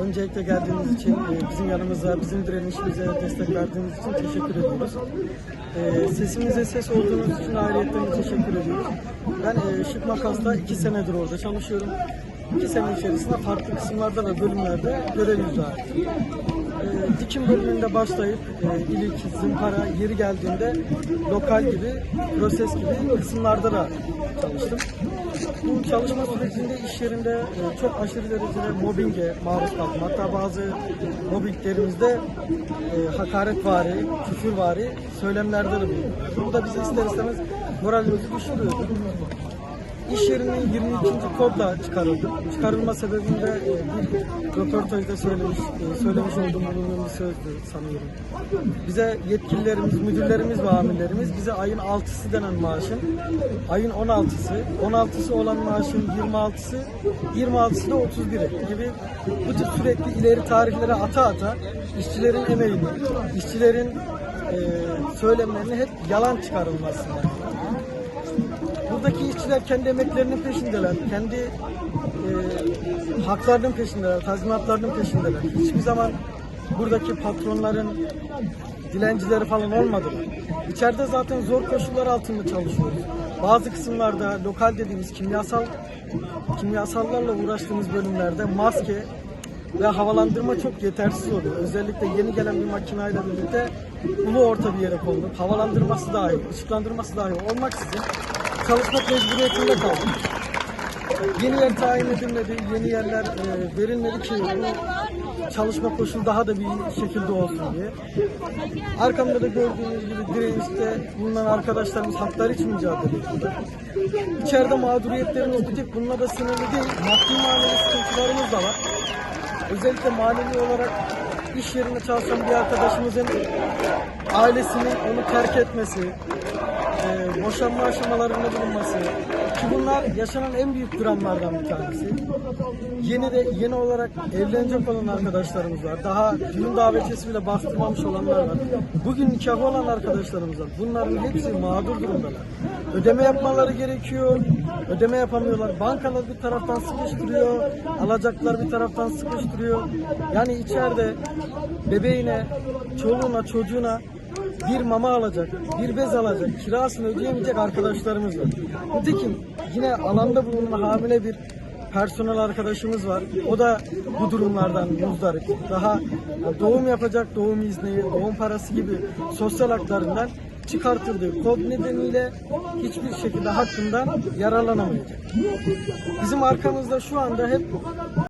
Öncelikle geldiğiniz için, e, bizim yanımıza, bizim direnişimize destek verdiğiniz için teşekkür ediyoruz. E, Sesimize ses olduğunuz için ayrıyetten teşekkür ediyoruz. Ben e, Şık Makas'ta iki senedir orada çalışıyorum. İki sene içerisinde farklı kısımlarda ve bölümlerde görev icra. Dikim bölümünde başlayıp e, ilik, zımpara, yeri geldiğinde lokal gibi, proses gibi kısımlarda da çalıştım. Bu çalışma sürecinde iş yerinde e, çok aşırı derecede mobbinge maruz kaldım. Hatta bazı mobbinglerimizde e, hakaretvari, küfürvari söylemlerde de bulundum. Bu da bizi ister istemez moralimizi düşürüyordu. İş yerinin 22. kodla çıkarıldı. Çıkarılma sebebini de e, bir röportajda söylemiş, e, söylemiş olduğum bulunduğum bir sözdü sanıyorum. Bize yetkililerimiz, müdürlerimiz ve amirlerimiz bize ayın 6'sı denen maaşın, ayın 16'sı, 16'sı olan maaşın 26'sı, 26'sı da 31'i gibi bu tip sürekli ileri tarihlere ata ata işçilerin emeğini, işçilerin e, söylemlerini hep yalan çıkarılmasını Buradaki işçiler kendi emeklerinin peşindeler. Kendi e, haklarının peşindeler, tazminatlarının peşindeler. Hiçbir zaman buradaki patronların dilencileri falan olmadılar. İçeride zaten zor koşullar altında çalışıyoruz. Bazı kısımlarda lokal dediğimiz kimyasal kimyasallarla uğraştığımız bölümlerde maske ve havalandırma çok yetersiz oluyor. Özellikle yeni gelen bir makinayla birlikte ulu orta bir yere konup havalandırması dahi, ışıklandırması dahi olmaksızın çalışmak mecburiyetinde kaldım. Yeni yer tayin edilmedi, yeni yerler e, verilmedi ki çalışma koşulu daha da bir şekilde olsun diye. Arkamda da gördüğünüz gibi direnişte bulunan arkadaşlarımız hakları için mücadele ediyorlar. İçeride mağduriyetlerimiz bir tek bununla da sınırlı değil, maddi manevi sıkıntılarımız da var. Özellikle manevi olarak iş yerinde çalışan bir arkadaşımızın ailesinin onu terk etmesi, e, boşanma aşamalarında bulunması ki bunlar yaşanan en büyük dramlardan bir tanesi. Yeni de yeni olarak evlenecek olan arkadaşlarımız var. Daha düğün davetiyesi bile bastırmamış olanlar var. Bugün nikahı olan arkadaşlarımız var. Bunların hepsi mağdur durumdalar. Ödeme yapmaları gerekiyor. Ödeme yapamıyorlar. Bankalar bir taraftan sıkıştırıyor. Alacaklar bir taraftan sıkıştırıyor. Yani içeride bebeğine, çoluğuna, çocuğuna bir mama alacak, bir bez alacak, kirasını ödeyemeyecek arkadaşlarımız var. Nitekim yine alanda bulunan hamile bir personel arkadaşımız var. O da bu durumlardan muzdarip. Daha doğum yapacak doğum izni, doğum parası gibi sosyal haklarından çıkartıldığı kod nedeniyle hiçbir şekilde hakkından yararlanamayacak. Bizim arkamızda şu anda hep